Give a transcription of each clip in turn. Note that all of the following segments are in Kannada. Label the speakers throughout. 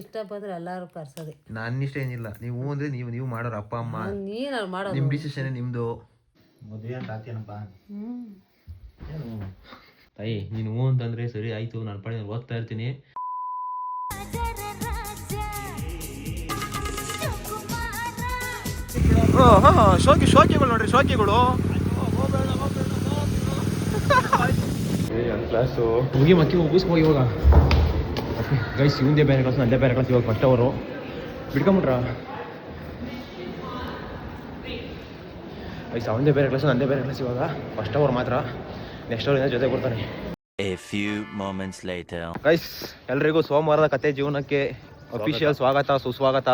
Speaker 1: ಇಷ್ಟ ಬಂದ್ರೆ ಎಲ್ಲಾರು ಕರ್ಸೋದೆ.
Speaker 2: ನನ್ನ ಇಷ್ಟ ಏನಿಲ್ಲ. ನೀವು ಅಂದ್ರೆ ನೀವು ನೀವು ಮಾಡೋರು ಅಪ್ಪ ಅಮ್ಮ.
Speaker 1: ನೀನು ಅವ್ರು ಮಾಡೋದು.
Speaker 2: ನಿಮ್ಮ ಡಿಸಿಷನ್ ನಿಮ್ಮದು ಮದುವೆ ಅಂತ ಆತೇನಪ್ಪ
Speaker 1: ಏನು?
Speaker 2: ತಾಯಿ ನೀನು ಹ್ಞೂ ಅಂತಂದ್ರೆ ಸರಿ ಆಯ್ತು ನಾನು ಪಡೆ ಓದ್ತಾ ಇರ್ತೀನಿ. ಶೋಕಿ ಶೋಕಿಗಳು ನೋಡ್ರಿ ಶೋಕಿಗಳು. ಕ್ಲಾಸು ಹೋಗಿ ಮಕ್ಕಿ ಮುಗಿಸ್ಕೋ ಇವಾಗ. ಗೈಸ್ ಇವಂದೇ ಬೇರೆ ಕ್ಲಾಸ್ ಅಲ್ಲೇ ಬೇರೆ ಕ್ಲಾಸ್ ಇವಾಗ ಫಸ್ಟ್ ಅವರು ಬಿಡ್ಕೊಂಬಿಟ್ರ ಗೈಸ್ ಅವಂದೇ ಬೇರೆ ಕ್ಲಾಸ್ ಅಲ್ಲೇ ಬೇರೆ ಕ್ಲಾಸ್ ಇವಾಗ ಫಸ್ಟ್ ಅವರ್ ಮಾತ್ರ. ನೆಕ್ಸ್ಟ್ ಅವರಿಂದ ಜೊತೆ ಕೊಡ್ತಾನೆ
Speaker 3: A few moments later.
Speaker 2: Guys ಎಲ್ರಿಗೂ ಸೋಮವಾರದ ಕತೆ ಜೀವನಕ್ಕೆ ಅಫಿಷಿಯಲ್ ಸ್ವಾಗತ ಸುಸ್ವಾಗತ.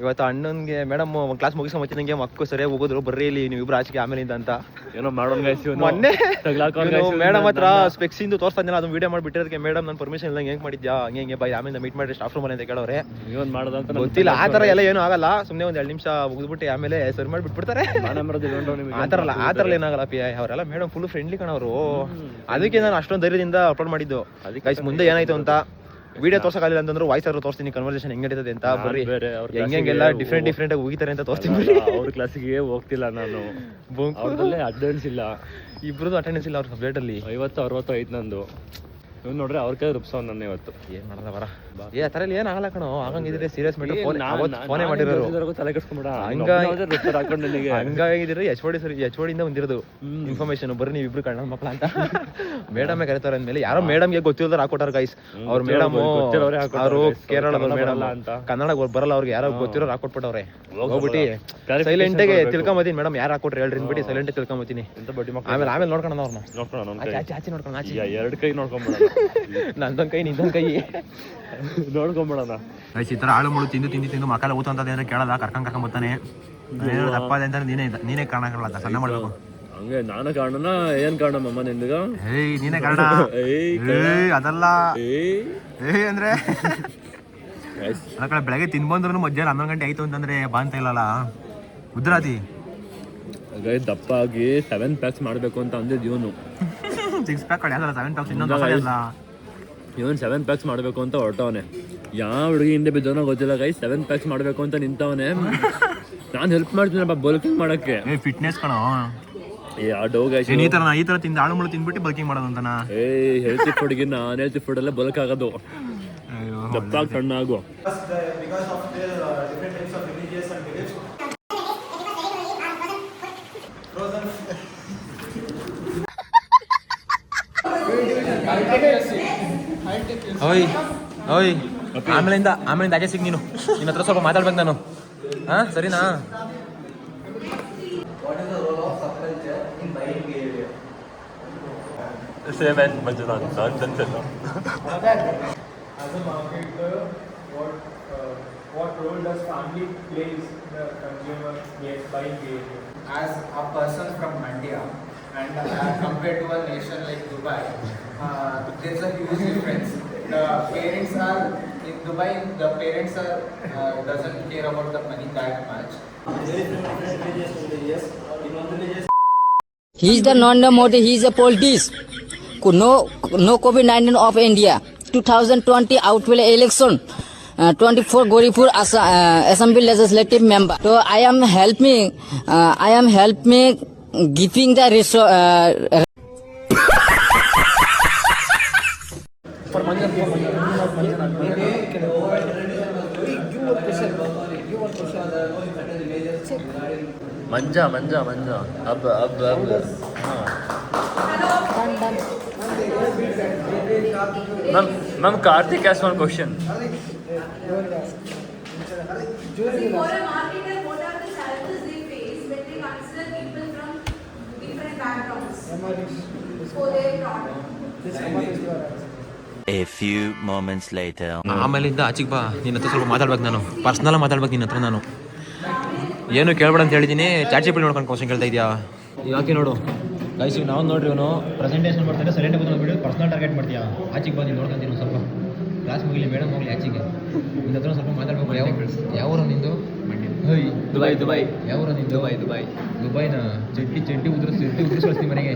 Speaker 2: ಇವತ್ತು ಅಣ್ಣನ್ಗೆ ಮೇಡಮ್ ಕ್ಲಾಸ್ ಕ್ಲಾಸ್ ಮಚ್ಚಿನಂಗೆ ಮಕ್ಕಳು ಸರಿಯಾಗಿ ಹೋಗೋದ್ರು ಬರ್ರಿ ಇಲ್ಲಿ ನೀವು ಇಬ್ರು ಆಚೆಗೆ ಆಮೇಲಿಂದ ಅಂತ.
Speaker 4: ಏನೋ ಮಾಡೋಣ
Speaker 2: ಮೊನ್ನೆ ಮೇಡಮ್ ಹತ್ರ ಸ್ಪೆಕ್ಸ್ ಇಂದು ತೋರಿಸ್ತಾ ಇದ್ದಿಲ್ಲ ಅದನ್ನ ವಿಡಿಯೋ ಮಾಡಿಬಿಟ್ಟಿರೋದಕ್ಕೆ ಮೇಡಮ್ ನಾನು ಪರ್ಮಿಷನ್ ಇಲ್ಲ ಹೆಂಗ್ ಮಾಡಿದ್ಯಾ ಹಂಗೆ ಹಂಗೆ ಬಾಯ್ ಆಮೇಲೆ ಮೀಟ್ ಮಾಡಿ ಸ್ಟಾಫ್ ರೂಮ್ ಅಂತ ಕೇಳೋರೆ
Speaker 4: ಇವನ್ ಮಾಡೋದು ಅಂತ
Speaker 2: ಗೊತ್ತಿಲ್ಲ ಆ ತರ ಎಲ್ಲ ಏನೂ ಆಗಲ್ಲ ಸುಮ್ಮನೆ ಒಂದ್ ಎರಡು ನಿಮಿಷ ಮುಗಿದ್ಬಿಟ್ಟು ಆಮೇಲೆ ಸರಿ ಮಾಡಿ ಬಿಟ್ಬಿಡ್ತಾರೆ ಆ ಥರ ಅಲ್ಲ ಆ ಥರ ಎಲ್ಲ ಏನಾಗಲ್ಲ ಪಿ ಅವರೆಲ್ಲ ಮೇಡಮ್ ಫುಲ್ ಫ್ರೆಂಡ್ಲಿ ಕಣವರು. ಅದಕ್ಕೆ ನಾನು ಅಷ್ಟೊಂದು ಧೈರ್ಯದಿಂದ ಅಪ್ಲೋಡ್ ಮಾಡಿದ್ದು. ಗೈಸ್ ಮುಂದೆ ಏನಾಯ್ತು ಅಂತ. ವಿಡಿಯೋ ತೋರ್ಸಕ್ಕಾಗಲಿಲ್ಲ ಅಂತಂದ್ರೆ ವಾಯ್ಸ್ ಆದ್ರೂ ತೋರಿಸ್ತೀನಿ ಕನ್ವರ್ಸೇಷನ್ ಹೆಂಗ್ ನಡೀತದೆ ಅಂತ ಬರ್ರಿ.
Speaker 4: ಬೇರೆ ಅವ್ರ
Speaker 2: ಹೆಂಗೆಲ್ಲ ಡಿಫ್ರೆಂಟ್ ಡಿಫ್ರೆಂಟ್ ಆಗಿ ಹೋಗಿತಾರೆ ಅಂತ ತೋರಿಸ್ತೀನಿ ಬರ್ರಿ.
Speaker 4: ಅವ್ರ ಕ್ಲಾಸಿಗೆ ಹೋಗ್ತಿಲ್ಲ ನಾನು.
Speaker 2: ಬೊಂಕು.
Speaker 4: ಅವ್ರದಲ್ಲೇ ಅಟೆಂಡೆನ್ಸ್ ಇಲ್ಲ.
Speaker 2: ಇಬ್ರದ್ದು ಅಟೆಂಡೆನ್ಸ್ ಇಲ್ಲ ಅವ್ರ ಸಬ್ಜೆಕ್ಟ್ ಅಲ್ಲಿ.
Speaker 4: ಐವತ್ತು ಅರವತ್ತು ಐದು ನಂದು. ಇವ್ನು ನೋಡ್ರಿ ಅವ್ರ ಕೈ ರುಪ್ಸವ್ ನನ್ನ ಇವತ್ತು.
Speaker 2: ಏನ್ ಮಾಡಲ್ಲ ಬರ ಏ ತರ ಏನ್ ಆಗಲ್ಲ ಕಣೋ. ಹಂಗಿದ್ರೆ ಸೀರಿಯಸ್ ಮಾಡಿ
Speaker 4: ಏನ್
Speaker 2: ಫೋನ್ ಮಾಡಿರೋರು.
Speaker 4: ತಲೆ ಕೆಡ್ಸ್ಕೊಂಬಿಡ
Speaker 2: ಹಂಗಾಗಿ-
Speaker 4: ರುಪ್ಸರ್ ಹಾಕೊಂಡು ನನಗೆ.
Speaker 2: ಹಂಗಾಗಿದ್ರೆ ಎಚ್ ಓಡಿ ಸರಿ ಎಚ್ ಓಡಿಯಿಂದ ಒಂದಿರೋದು ಇನ್ಫಾರ್ಮೇಶನ್ ಬರ್ರಿ ನೀವು ಇಬ್ರು ಕಣ್ಣ ಮಕ್ಕಳ ಅಂತ. ಮೇಡಮ್ ಕರೀತಾರೆ ಅಂದ್ಮೇಲೆ ಯಾರೋ ಮೇಡಮ್ಗೆ ಗೊತ್ತಿಲ್ಲದ್ರೆ ಹಾಕೊಟ್ಟಾರ ಗೈಸ್ ಅವ್ರ ಮೇಡಮ್ ಅವರು. ಕೇರಳದ ಮೇಡಮ್.
Speaker 4: ಅಂತ.
Speaker 2: ಕನ್ನಡ ಗೊ- ಬರಲ್ಲ ಅವ್ರಿಗೆ. ಯಾರೋ ಗೊತ್ತಿರೋರು ಹಾಕೊಟ್ಬಿಟ್ಟವ್ರೆ.
Speaker 4: ಹೋಗ್
Speaker 2: ಹೋಗ್ಬಿಟ್ಟು ಸೈಲೆಂಟ್
Speaker 4: ಕೊಡ್ಬೇಕು.
Speaker 2: ತಿಳ್ಕೊಂಬತ್ತೀನಿ ಮೇಡಮ್. ಯಾರು ಹಾಕೊಟ್ರಿ ಹೇಳ್ರಿ ಬಿಟ್ಟು ಸೈಲೆಂಟ್ ತಿಳ್ಕೊಂಬತ್ತೀನಿ. ಆಮೇಲೆ ಆಮೇಲೆ ನೋಡ್ಕೊಂಡು ಅವ್ರನ್ನ ಆಚೆ ಆಚೆ ನೋಡ್ಕೊಂಡು ಆಚೆ
Speaker 4: ಎರಡು ಕೈ ನೋಡ್ಕೊಂಬಿಡೋಣ
Speaker 2: ನಂದೊಂದ್ ಕೈ ನಿಂದೊಂದ್ ಕೈ.
Speaker 4: ನೋಡ್ಕೊಂಬಿಡೋಣ.
Speaker 2: ಈ ಥರ ಆಳು ಮುಳು ತಿಂದು ತಿಂದು ತಿಂದು ಮಕ್ಕಳ ಊತ ಅಂತ ಏನಾರ ಕೇಳಲ್ಲ ಕರ್ಕೊಂಡ್ ಕರ್ಕೊಂಡ್ ಬರ್ತಾನೆ. ತಪ್ಪ ಅಂತ ನೀನೇ ನೀನೇ ಕಾರಣ ಕಾಣಲ್ಲ ಸಣ್ಣ ಮಾಡ್ಬೇಕು.
Speaker 4: ಹಂಗೆ ನಾನು ಕಾರಣನ ಏನ್ ಕಾರಣ ಅಮ್ಮ ನಿಂದಿಗ?
Speaker 2: ಏಯ್ ನೀನೇ ಕಾರಣ.
Speaker 4: ಏಯ್
Speaker 2: ಅದಲ್ಲ.
Speaker 4: ಏಯ್.
Speaker 2: ಅಂದ್ರೆ? ಆ ಕಡೆ ಬೆಳಗ್ಗೆ ತಿನ್ಬಂದ್ರು ಮಧ್ಯಾಹ್ನ ಹನ್ನೊಂದು ಗಂಟೆ ಆಯ್ತು ಅಂತಂದ್ರೆ ಬಾಂತ ಇಲ್ಲ ಇಲ್ಲಲ್ಲ? ಉದ್ರಾತಿ.
Speaker 4: ದಪ್ಪ ಆಗಿ ಸೆವೆನ್ ಪ್ಯಾಕ್ಸ್ ಮಾಡಬೇಕು ಅಂತ ಇವನು
Speaker 2: ಸಿಕ್ಸ್ ಪ್ಯಾಕ್ ಕಡೆ ಅದಲ್ಲ ಸೆವೆನ್ ಪ್ಯಾಕ್ಸ್ ಇನ್ನೊಂದು ಮಸಾಲೆ ಅಲ್ಲ.
Speaker 4: ಇವನ್ ಸೆವೆನ್ ಪ್ಯಾಕ್ಸ್ ಮಾಡಬೇಕು ಅಂತ ಹೊರಟವನೆ. ಯಾವ ಹುಡುಗಿ ಹಿಂದೆ ಬಿದ್ದವನೋ ಗೊತ್ತಿಲ್ಲ ಗೈ ಸೆವೆನ್ ಪ್ಯಾಕ್ಸ್ ಮಾಡಬೇಕು ಅಂತ ನಿಂತವನೆ. ನಾನು ಹೆಲ್ಪ್ ಮಾಡ್ತೀನಪ್ಪ ಬಲ್ಕಿಂಗ್ ಮಾಡಕ್ಕೆ.
Speaker 2: ಏ ಫಿಟ್ನೆಸ್ ಕಣ.
Speaker 4: ಏ ಆ ಡೋ ಗೈಸ್
Speaker 2: ಏನ್ ಈ ತರ ಈ ತರ ತಿಂದು ಆಳು ಮುಳು ತಿಂದ್ಬಿಟ್ಟು ಬಲ್ಕಿಂಗ್ ಮಾಡೋದು ಅಂತನಾ
Speaker 4: ಏ ಹೆಲ್ತಿ ಫುಡ್ಗೆ ನಾನು ಹೆಲ್ತಿ ಫುಡ್ ಎಲ್ಲ ಬಲ್ಕ್ ಆಗೋದು. ದಪ್ಪ ಸಣ್ಣ ಆಗು
Speaker 2: ಓಯ್ ಓಯ್ ಆಮೇಲಿಂದ ಆಮೇಲಿಂದ ಆಚೆ ಸಿಗ್ ನೀನು ನಿನ್ನ ಹತ್ರ ಸ್ವಲ್ಪ ಮಾತಾಡ್ಬೇಕು ನಾನು ಹಾ ಸರಿನಾ
Speaker 4: ಸೇಮ್ ಆ್ಯಂಡ್ ಮಂಜುನಾಥ್ ನಾನ್ಸೆನ್ಸ್ ಎಲ್ಲ
Speaker 5: as a marketer, what uh, what role does family plays in the consumer yes, buying behavior?
Speaker 6: as a person from India and uh, compared to a nation like Dubai, uh, there's a huge difference. The parents are in Dubai. The parents are uh, doesn't care about the money that much.
Speaker 7: He is the Modi. He is a politics. No, no COVID-19 of India. 2020 outwell election. Uh, 24 Goripur Assa, uh, Assembly Legislative Member. So I am helping. Uh, I am helping giving the resor- uh,
Speaker 4: ಮಂಜ ಮಂಜ ಮಂಜ.
Speaker 8: ಅಪ್ಪ ಅಬ್ಬ ಹಾ. Hello. Nandi Karthik ask an question
Speaker 3: ಜೋರಿ ಜೋರಿ ಮೋರ ಮಾರ್ಕೆಟರ್
Speaker 2: ವಾಟ್ ಆರ್ ಬಾ. ನಿನ್ನ ಜೊತೆ ಸ್ವಲ್ಪ ಮಾತಾಡಬೇಕು ನಾನು. ಪರ್ಸನಲಿ ಮಾತಾಡಬೇಕು ನಿನ್ನತ್ರ ನಾನು. ಏನು ಕೇಳ್ಬೇಡ ಅಂತ ಹೇಳಿದ್ದೀನಿ ಚಾಚಿ ಪಿಲ್ ನೋಡ್ಕೊಂಡು ಕ್ವಶನ್ ಕೇಳ್ತಾ ಇದೆಯಾ? ಯಾಕೆ ನೋಡು? ಗೈಸ್ ನಾವು ನೋಡ್ರಿ ಇವನು ಪ್ರೆಸೆಂಟೇಷನ್ ಮಾಡ್ತಾರೆ ಸೈಲೆಂಟ್ ಕೂತ್ಕೊಂಡು ಪರ್ಸನಲ್ ಟಾರ್ಗೆಟ್ ಮಾಡ್ತೀಯಾ? ಆಚೆಗೆ ಬಂದು ನೋಡ್ಕೊಂತೀನಿ ಒಂದು ಸ್ವಲ್ಪ. ಕ್ಲಾಸ್ ಮುಗಿಲಿ ಮೇಡಮ್ ಹೋಗ್ಲಿ ಆಚೆಗೆ. ನಿನ್ನ ಹತ್ರ ಸ್ವಲ್ಪ ಮಾತಾಡ್ಬೇಕು ಯಾವ ಯಾವ ಊರು ನಿಂದು? ಹೇಯ್
Speaker 4: ದುಬೈ ದುಬೈ
Speaker 2: ಯಾವ ಊರು ನಿಂದು?
Speaker 4: ದುಬೈ ದುಬೈ
Speaker 2: ದುಬೈನ ಚಟ್ಟಿ ಚಟ್ಟಿ ಉದ್ರ ಚಟ್ಟಿ ಉದುರಿಸ್ ಕಳಿಸ್ತೀನಿ ಮನೆಗೆ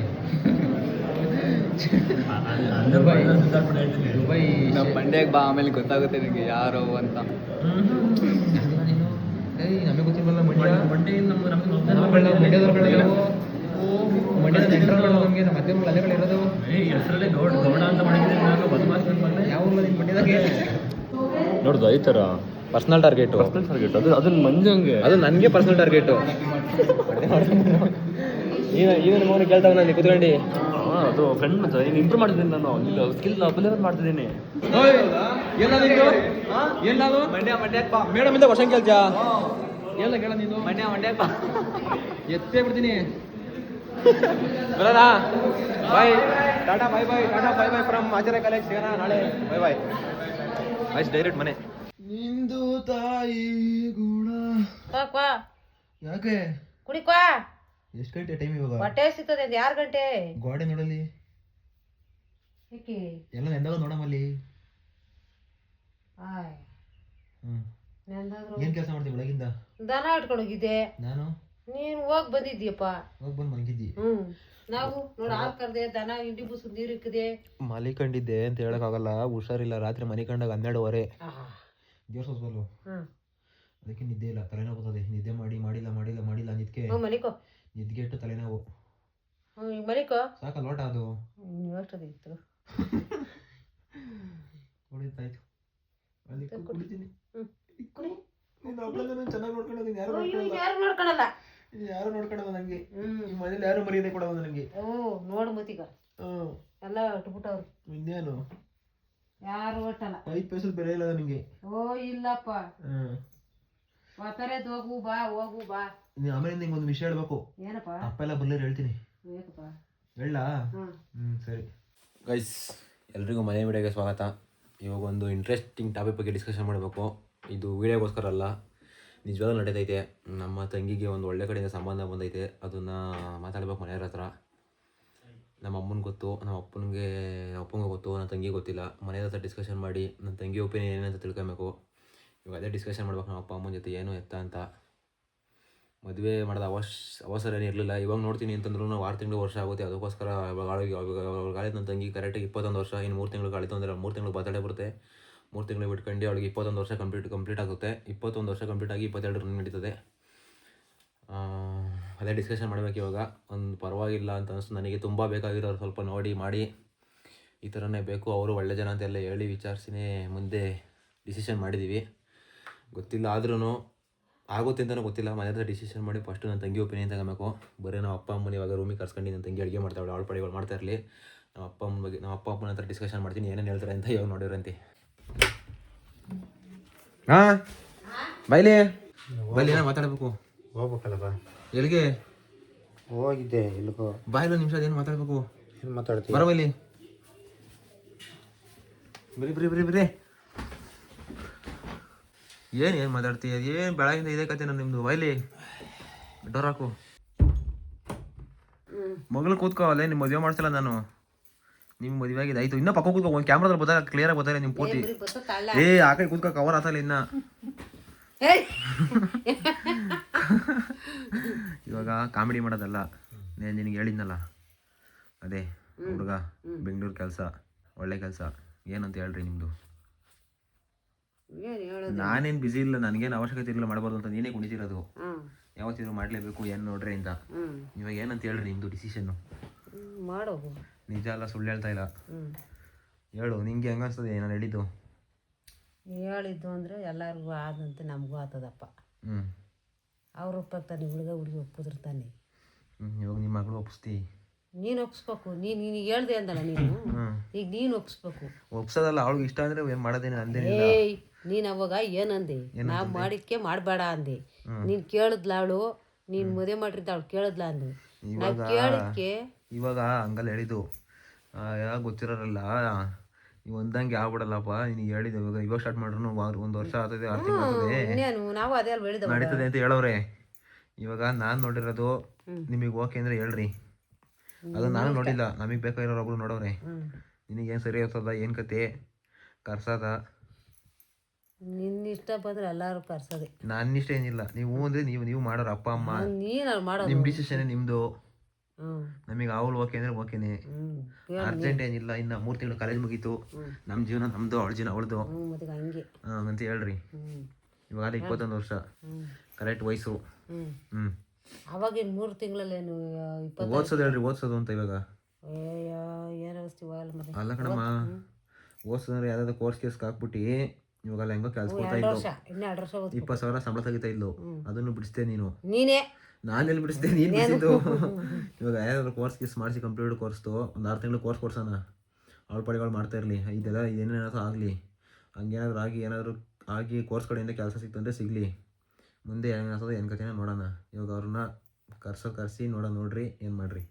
Speaker 6: ದುಬೈ ನಮ್ಮ ಮಂಡ್ಯಕ್ಕೆ ಬಾ ಆಮೇಲೆ ಗೊತ್ತಾಗುತ್ತೆ ನಿಮಗೆ ಯಾರು ಅಂತ.
Speaker 2: ನಮಗೆ ಗೊತ್ತಿಲ್ವಲ್ಲ ಮಂಡ್ಯ? ಮಂಡ್ಯ ಮಂಡ್ಯದವ್ರುಗಳು ಮಂಡ್ಯದ ನೆಂಟರುಗಳು ನಮಗೆ ನಮ್ಮ ಅತ್ತೆ ಮಗಳು ಅಲೆಗಳು ಇರೋದು
Speaker 4: ಹೆಸರಲ್ಲೇ ಗೌಡ ಗೌಡ ಅಂತ ಮಾಡಿದ್ದೀನಿ ನಾನು ಬದಮಾಸ್
Speaker 2: ಯಾವ ನಿಮ್ಮ ಮಂಡ್ಯದಾಗೆ
Speaker 4: ನೋಡ್ದು ಈ ಥರ
Speaker 2: ಪರ್ಸನಲ್ ಟಾರ್ಗೆಟು
Speaker 4: ಟಾರ್ಗೆಟ್ ಅದು ಅದನ್ನ ಮಂಜಂಗೆ
Speaker 2: ಅದು ನನಗೆ ಪರ್ಸನಲ್ ಟಾರ್ಗೆಟ್ ಈಗ ಈಗ ನಿಮ್ಮ ಕೇಳ್ತಾವ ನಾನು ಕೂತ್ಕೊಂಡು.
Speaker 4: ಅದು ಫ್ರೆಂಡ್ ಏನು ನೀನು ಇಂಪ್ರೂವ್ ಮಾಡ್ತಿದ್ದೀನಿ ನಾನು? ಇಲ್ಲ ಸ್ಕಿಲ್ ಅಪ್ಲೇಟ್ ಮಾಡ್ತಿದ್ದೀನಿ.
Speaker 2: ಮೇಡಮ್ ಇಂದ ಕ್ವಶನ್ ಕೇಳ್ತ್ಯಾ? ಎಲ್ಲ ಕೇಳ ನೀನು.
Speaker 6: ಮಂಡ್ಯ ಮಂಡ್ಯಾ ಬಾ
Speaker 2: ಎತ್ತೇ ಬಿಡ್ತೀನಿ. ಬರೋಣ bye tata bye bye tata bye bye from Acharya college. ಸಿಗೋಣ ನಾಳೆ. ಬಾಯ್ ಬಾಯ್ ಆಯ್ತು ಡೈರೆಕ್ಟ್ ಮನೆ. ನಿಂದು ತಾಯಿ ಗುಣ. ಯಾಕೆ?
Speaker 1: ಕುಡಿ ಕ್ವಾ
Speaker 2: ಎಷ್ಟು ಗಂಟೆ ಟೈಮ್ ಇವಾಗ?
Speaker 1: ಹೊಟ್ಟೆ ಸಿಗ್ತದೆ ಅದು ಯಾರು ಗಂಟೆ?
Speaker 2: ಗೋಡೆ ನೋಡಲಿ
Speaker 1: ಏಕೆ
Speaker 2: ಎಲ್ಲ ನೆಂದಾಗ ನೋಡಮಲ್ಲಿ
Speaker 1: ಆಯ್.
Speaker 2: ಹ್ಮ್.
Speaker 1: ನೆಂದಾದ್ರು
Speaker 2: ಏನ್ ಕೆಲಸ ಮಾಡ್ತೀವಿ ಬೆಳಗಿಂದ
Speaker 1: ದನ ಹೋಗಿದ್ದೆ.
Speaker 2: ನಾನು?
Speaker 1: ನೀನು ಹೋಗ್ ಬಂದಿದ್ದೀಯಪ್ಪ.
Speaker 2: ಹೋಗ್ ಬಂದು ಮಲಗಿದ್ದಿ.
Speaker 1: ಹ್ಮ್. ನಾವು ನೋಡ ಹಾಲು ಕರ್ದೆ ದನ ಹಿಂಡಿ ಬುಸ್ ನೀರು ಇಕ್ಕದೆ.
Speaker 2: ಮಲಿಕಂಡಿದ್ದೆ ಅಂತ ಹೇಳಕ್ಕಾಗಲ್ಲ ಹುಷಾರಿಲ್ಲ. ರಾತ್ರಿ ಮನಿಕಂಡಾಗ ಹನ್ನೆರಡುವರೆ.
Speaker 1: ಆಹ್.
Speaker 2: ದೇವ್ರ ಸೋಸ್ಬಲ್ಲು.
Speaker 1: ಹ್ಮ್.
Speaker 2: ಅದಕ್ಕೆ ನಿದ್ದೆ ಇಲ್ಲ. ತಲೆನೋವು ಬರ್ತದೆ. ನಿದ್ದೆ ಮಾಡಿ ಮಾಡಿಲ್ಲ ಮಾಡಿಲ್ಲ ಮಾಡಿಲ್ಲ ನಿದ್ಕೆ
Speaker 1: ಮಲಿಕೋ.
Speaker 2: ನಿದ್ಗೆಟ್ಟು ತಲೆನೋವು.
Speaker 1: ಹ್ಞೂ ಈಗ ಮರಿಕೋ
Speaker 2: ಸಾಕ ಲೋಟ ಅದು.
Speaker 1: ಅಷ್ಟೊಂದು ಇತ್ತು
Speaker 2: ಕುಡಿತಾಯ್ತು. ಅಲ್ಲಿ
Speaker 1: ಕುಡಿ.
Speaker 2: ಕುಡಿತೀನಿ.
Speaker 1: ಕುಡಿ.
Speaker 2: ನೀನು ಒಬ್ಬಳನ್ನ ಚೆನ್ನಾಗಿ ನೋಡ್ಕೊಳ್ಳೋದು ಯಾರು
Speaker 1: ಯಾರು ನೋಡ್ಕೊಳಲ್ಲ?
Speaker 2: ಯಾರು ನೋಡ್ಕೊಳ್ಳೋದು ನನಗೆ ಈ ಮನೇಲಿ ಯಾರು ಮರ್ಯಾದೆ ಕೊಡೋದು ನನಗೆ?
Speaker 1: ಓ ನೋಡು ಮತ್ತೀಗ.
Speaker 2: ಹ್ಞೂ
Speaker 1: ಎಲ್ಲ ಇಟ್ಬಿಟ್ಟವ್ರು
Speaker 2: ಇನ್ನೇನು
Speaker 1: ಯಾರು ಒಟ್ಟಲ್ಲ.
Speaker 2: ಐದು ಪೈಸಲ್ ಬೆಲೆ ಇಲ್ಲ ನನಗೆ
Speaker 1: ಓ ಇಲ್ಲಪ್ಪ.
Speaker 2: ಹ್ಞೂ
Speaker 1: ಬರ್ತಾರೆ ಹೋಗು ಬಾ ಹೋಗು ಬಾ.
Speaker 2: ನೀನು ಆಮೇಲೆ ನಿಂಗೆ ಒಂದು ವಿಷಯ ಹೇಳ್ಬೇಕು.
Speaker 1: ಏನಪ್ಪ?
Speaker 2: ಅಪ್ಪ ಎಲ್ಲ ಬರ್ಲಿರ ಹೇಳ್ತೀನಿ. ಹೇಳ
Speaker 1: ಹ್ಮ್
Speaker 2: ಹ್ಮ್ ಸರಿ. ಗೈಸ್ ಎಲ್ರಿಗೂ ಮನೆ ವಿಡಿಯೋಗೆ ಸ್ವಾಗತ. ಇವಾಗ ಒಂದು ಇಂಟ್ರೆಸ್ಟಿಂಗ್ ಟಾಪಿಕ್ ಬಗ್ಗೆ ಡಿಸ್ಕಷನ್ ಮಾಡಬೇಕು. ಇದು ವಿಡಿಯೋಗೋಸ್ಕರ ಅಲ್ಲ ನಿಜವಾಗ್ಲೂ ನಡೀತೈತೆ. ನಮ್ಮ ತಂಗಿಗೆ ಒಂದು ಒಳ್ಳೆ ಕಡೆಯಿಂದ ಸಂಬಂಧ ಬಂದೈತೆ. ಅದನ್ನು ಮಾತಾಡ್ಬೇಕು ಮನೆಯವ್ರ ಹತ್ರ. ನಮ್ಮ ಅಮ್ಮನಿಗೆ ಗೊತ್ತು ನಮ್ಮ ಅಪ್ಪನಿಗೆ ಅಪ್ಪನಿಗೆ ಗೊತ್ತು ನನ್ನ ತಂಗಿಗೆ ಗೊತ್ತಿಲ್ಲ. ಮನೆಯವ್ರ ಹತ್ರ ಡಿಸ್ಕಷನ್ ಮಾಡಿ ನನ್ನ ತಂಗಿ ಒಪಿನಿಯನ್ ಏನಂತ ತಿಳ್ಕೊಬೇಕು. ಇವಾಗ ಅದೇ ಡಿಸ್ಕಷನ್ ಮಾಡ್ಬೇಕು ನಮ್ಮ ಅಪ್ಪ ಅಮ್ಮನ ಜೊತೆ ಏನು ಎತ್ತ ಅಂತ. ಮದುವೆ ಮಾಡೋದು ಅವಸರ ಏನು ಇರಲಿಲ್ಲ. ಇವಾಗ ನೋಡ್ತೀನಿ ಅಂತಂದ್ರೂ ಆರು ತಿಂಗಳು ವರ್ಷ ಆಗುತ್ತೆ. ಅದಕ್ಕೋಸ್ಕರ ಗಾಳಿ ನನ್ನ ತಂಗಿ ಕರೆಕ್ಟಾಗಿ ಇಪ್ಪತ್ತೊಂದು ವರ್ಷ, ಇನ್ನು ಮೂರು ತಿಂಗಳು ಗಾಳಿತು ಅಂದರೆ ಮೂರು ತಿಂಗಳು ಬರ್ತಡೇ ಬರುತ್ತೆ. ಮೂರು ತಿಂಗಳು ಬಿಟ್ಕೊಂಡು ಅವಳಿಗೆ ಇಪ್ಪತ್ತೊಂದು ವರ್ಷ ಕಂಪ್ಲೀಟ್ ಕಂಪ್ಲೀಟ್ ಆಗುತ್ತೆ. ಇಪ್ಪತ್ತೊಂದು ವರ್ಷ ಕಂಪ್ಲೀಟ್ ಆಗಿ ಇಪ್ಪತ್ತೆರಡು ನಡೀತದೆ. ಅದೇ ಡಿಸ್ಕಷನ್ ಮಾಡಬೇಕು ಇವಾಗ. ಒಂದು ಪರವಾಗಿಲ್ಲ ಅಂತ ಅನಿಸ್ತು. ನನಗೆ ತುಂಬ ಬೇಕಾಗಿರೋರು ಸ್ವಲ್ಪ ನೋಡಿ, ಮಾಡಿ. ಈ ಥರನೇ ಬೇಕು. ಅವರು ಒಳ್ಳೆ ಜನ ಅಂತೆಲ್ಲ ಹೇಳಿ ವಿಚಾರಿಸಿನೇ ಮುಂದೆ ಡಿಸಿಷನ್ ಮಾಡಿದ್ದೀವಿ ಗೊತ್ತಿಲ್ಲ ಆದ್ರೂ ಆಗುತ್ತೆ ಅಂತಲೂ ಗೊತ್ತಿಲ್ಲ. ಮನೆ ಹತ್ರ ಡಿಸಿಷನ್ ಮಾಡಿ ಫಸ್ಟು ನನ್ನ ತಂಗಿ ಒಪಿನಿಯನ್ ತಗೋಬೇಕು. ಬರೀ ನಮ್ಮ ಅಪ್ಪ ಅಮ್ಮನ ಇವಾಗ ರೂಮಿಗೆ ಕರ್ಸ್ಕೊಂಡು ನನ್ನ ತಂಗಿ ಅಡುಗೆ ಮಾಡ್ತಾಳೆ ಅವಳ ಪಡಿಗಳು ಮಾಡ್ತಾ ಇರಲಿ. ನಮ್ಮ ಅಪ್ಪ ಅಮ್ಮನ ಬಗ್ಗೆ ನಮ್ಮ ಅಪ್ಪ ಅಮ್ಮನ ಹತ್ರ ಡಿಸ್ಕಷನ್ ಮಾಡ್ತೀನಿ. ಏನೇನು ಹೇಳ್ತಾರೆ ಅಂತ ಇವಾಗ ನೋಡಿರಂತೆ ಹಾಂ? ಬೈಲಿ. ಬೈಲಿ ಏನೋ ಮಾತಾಡಬೇಕು.
Speaker 9: ಹೋಗ್ಬೇಕಲ್ಲಪ್ಪ.
Speaker 2: ಎಲ್ಲಿಗೆ?
Speaker 9: ಹೋಗಿದ್ದೆ ಎಲ್ಲಿಗೋ.
Speaker 2: ಒಂದು ನಿಮಿಷ ಏನು ಮಾತಾಡಬೇಕು?
Speaker 9: ಏನು ಮಾತಾಡ್ತೀವಿ
Speaker 2: ಬರೋ ಬೈಲಿ. ಬರೀ ಬರೀ ಬರೀ ಬರೀ ಏನು ಏನು ಮಾತಾಡ್ತೀಯ ಏನು ಬೆಳಗಿಂದ ಇದೇ ಕತೆ ನಾನು ನಿಮ್ಮದು ವೈಲಿ ಡೋರ್ ಹಾಕು. ಮಗಳು ಕೂತ್ಕೋ ಅಲ್ಲೇ ನಿಮ್ಮ ಮದುವೆ ಮಾಡ್ಸಲ್ಲ ನಾನು. ನಿಮ್ಮ ಮದುವೆ ಆಗಿದೆ ಆಯ್ತು. ಇನ್ನೂ ಪಕ್ಕ ಕೂತ್ಕೋ ಒಂದು ಕ್ಯಾಮ್ರಾದಲ್ಲಿ ಕ್ಲಿಯರ್ ಆಗಿ ಬರ್ತಾರೆ ನಿಮ್ಮ ಪೂರ್ತಿ. ಏ ಆ ಕಡೆ ಕೂತ್ಕೋ ಕವರ್ ಆತಲ್ಲ ಇನ್ನ! ಇವಾಗ ಕಾಮಿಡಿ ಮಾಡೋದಲ್ಲ. ನಾನು ನಿನಗೆ ಹೇಳಿದ್ನಲ್ಲ. ಅದೇ ಹುಡುಗ ಬೆಂಗಳೂರು ಕೆಲಸ ಒಳ್ಳೆ ಕೆಲಸ. ಏನಂತ ಹೇಳ್ರಿ ನಿಮ್ಮದು ನಾನೇನು ಬಿಸಿ ಇಲ್ಲ ನನಗೇನು ಅವಶ್ಯಕತೆ ಇರಲಿಲ್ಲ ಮಾಡಬಾರ್ದು ಅಂತ ನೀನೇ ಕುಣಿತಿರೋದು.
Speaker 1: ಹ್ಮ್
Speaker 2: ಯಾವತ್ತಿದ್ರು ಮಾಡ್ಲೇಬೇಕು ಏನು ನೋಡ್ರಿ ಅಂತ.
Speaker 1: ಹ್ಮ್.
Speaker 2: ಇವಾಗ ಏನಂತ ಹೇಳ್ರಿ ನಿಮ್ದು
Speaker 1: ಡಿಸಿಷನ್ ಮಾಡೋ.
Speaker 2: ನಿಜ ಅಲ್ಲ ಸುಳ್ಳು ಹೇಳ್ತಾ ಇಲ್ಲ.
Speaker 1: ಹ್ಮ್.
Speaker 2: ಹೇಳು ನಿಂಗೆ ಹೆಂಗ ಅನ್ಸ್ತದೆ? ನಾನು ಹೇಳಿದ್ದು?
Speaker 1: ಹೇಳಿದ್ದು ಅಂದ್ರೆ ಎಲ್ಲರಿಗೂ ಆದಂತೆ ನಮಗೂ ಆತದಪ್ಪ.
Speaker 2: ಹ್ಞೂ
Speaker 1: ಅವ್ರು ಒಪ್ಪಾಗ್ತಾನೆ ಹುಡುಗ ಹುಡುಗಿ ಒಪ್ಪಿದ್ರು ತಾನೆ.
Speaker 2: ಹ್ಞೂ ಇವಾಗ ನಿಮ್ಮ ಮಗಳು ಒಪ್ಪಿಸ್ತಿ
Speaker 1: ನೀನು ಒಪ್ಸ್ಬೇಕು. ನೀನು ನೀನು ಹೇಳ್ದೆ ಅಂದಲ್ಲ ನೀನು? ಈಗ ನೀನು ಒಪ್ಸ್ಬೇಕು.
Speaker 2: ಒಪ್ಸೋದಲ್ಲ ಅವಳಿಗೆ ಇಷ್ಟ ಅಂದರೆ ಏನು ಮಾಡೋದೇನು ಅಂದೇನಿಲ್ಲ
Speaker 1: ನೀನು ಅವಾಗ ಏನಂದಿ? ನಾವು ಮಾಡಿದ್ಕೆ ಮಾಡಬೇಡ ಅಂದೆ. ನೀನು ಕೇಳಿದ್ಲಾಳು ನೀನು ಮದುವೆ ಮಾಡಿರ್ತಾಳು ಕೇಳಿದ್ಲ ಅಂದೆ. ನಾವು ಕೇಳಿದ್ಕೆ
Speaker 2: ಇವಾಗ ಹಂಗಲ್ಲ ಹೇಳಿದ್ದು. ಯಾವಾಗ ಗೊತ್ತಿರೋರಲ್ಲ ನೀವು ಒಂದಂಗೆ ಆಗ್ಬಿಡಲ್ಲಪ್ಪ ನೀನು ಹೇಳಿದ್ದು ಇವಾಗ ಇವಾಗ ಸ್ಟಾರ್ಟ್ ಮಾಡ್ರು ಒಂದು ವರ್ಷ ಆಗ್ತದೆ ಆರು ತಿಂಗಳು
Speaker 1: ನಾವು ಅದೇ ಹೇಳಿದ
Speaker 2: ನಡೀತದೆ ಅಂತ ಹೇಳವ್ರೆ. ಇವಾಗ ನಾನು ನೋಡಿರೋದು ನಿಮಗೆ ಓಕೆ ಅಂದರೆ ಹೇಳ್ರಿ. ಅದು ನಾನು ನೋಡಿಲ್ಲ ನಮಗೆ ಬೇಕಾಗಿರೋರು ಒಬ್ರು ನೋಡವ್ರೆ. ನಿನಗೇನು ಸರಿ ಹೋಗ್ತದ ಏನು ಕತೆ? ಕರ್ಸದ?
Speaker 1: ನಿನ್ನ ಇಷ್ಟ ಬಂದ್ರೆ ಎಲ್ಲರೂ ಕರ್ಸೋದೆ.
Speaker 2: ನನ್ನ ಇಷ್ಟ ಏನಿಲ್ಲ. ನೀವು ಅಂದರೆ ನೀವು ನೀವು ಮಾಡೋರು ಅಪ್ಪ ಅಮ್ಮ.
Speaker 1: ನೀನು ಮಾಡೋದು.
Speaker 2: ನಿಮ್ಮ ಡಿಸಿಷನ್ ನಿಮ್ಮದು ನಮಗೆ ಅವಳು ಓಕೆ ಅಂದ್ರೆ ಓಕೆನೆ ಅರ್ಜೆಂಟ್ ಏನಿಲ್ಲ ಇನ್ನ ಮೂರು ತಿಂಗಳು ಕಾಲೇಜ್ ಮುಗೀತು. ನಮ್ಮ ಜೀವನ ನಮ್ಮದು ಅವಳ ಜೀವನ ಅವಳದು.
Speaker 1: ಹಂಗೆ.
Speaker 2: ಅಂತ ಹೇಳ್ರಿ. ಇವಾಗ ಇಪ್ಪತ್ತೊಂದು ವರ್ಷ. ಕರೆಕ್ಟ್ ವಯಸ್ಸು.
Speaker 1: ಹ್ಞೂ
Speaker 2: ಅವಾಗ
Speaker 1: ಅವಾಗಿನ ಮೂರು ತಿಂಗಳಲ್ಲೇನು ಏನು
Speaker 2: ಓದ್ಸೋದು ಹೇಳ್ರಿ ಓದ್ಸೋದು ಅಂತ ಇವಾಗ. ಅಲ್ಲ ಕಣಮ್ಮ. ಓದ್ಸೋದ್ರೆ ಯಾವ್ದಾದ್ರು ಕೋರ್ಸ್ ಕೇಸ್ ಹಾಕ್ಬಿಟ್ಟು ಇವಾಗೆಲ್ಲ ಹೆಂಗೋ ಕೆಲಸ ಕೊಡ್ತಾ
Speaker 1: ಓದ್ಕೊ
Speaker 2: ಇಪ್ಪತ್ತು ಸಾವಿರ ಸಂಬಳ ತೆಗಿತಾ ಇಲ್ಲೋ ಅದನ್ನು ಬಿಡಿಸ್ತೆ ನೀನು.
Speaker 1: ನೀನೇ?
Speaker 2: ನಾನೆಲ್ಲಿ ಬಿಡಿಸ್ದೆ? ನೀನು ಬಿಡಿಸಿದ್ದು? ಇವಾಗ ಯಾವ್ದಾದ್ರು ಕೋರ್ಸ್ ಗೀಸ್ ಮಾಡಿಸಿ ಕಂಪ್ಲೀಟ್ ಕೋರ್ಸ್ದು ಒಂದು ಆರು ತಿಂಗಳು ಕೋರ್ಸ್ ಕೊಡ್ಸೋಣ. ಅವಳ ಪಡೆಗಳು ಮಾಡ್ತಾ ಇರಲಿ. ಇದೆಲ್ಲ ಏನೇನಾದ್ರು ಆಗಲಿ. ಹಂಗೇನಾದ್ರು ಆಗಿ ಏನಾದರೂ ಆಗಿ ಕೋರ್ಸ್ ಕಡೆಯಿಂದ ಕೆಲಸ ಸಿಕ್ತಂದ್ರೆ ಸಿಗಲಿ. ಮುಂದೆ ಏನಾಗ್ತದೆ ಏನು ಕಥೆನ ನೋಡೋಣ. ಇವಾಗ ಅವ್ರನ್ನ ಕರ್ಸೋ ಕರೆಸಿ ನೋಡೋಣ ನೋಡ್ರಿ ಏನು ಮಾಡ್ರಿ.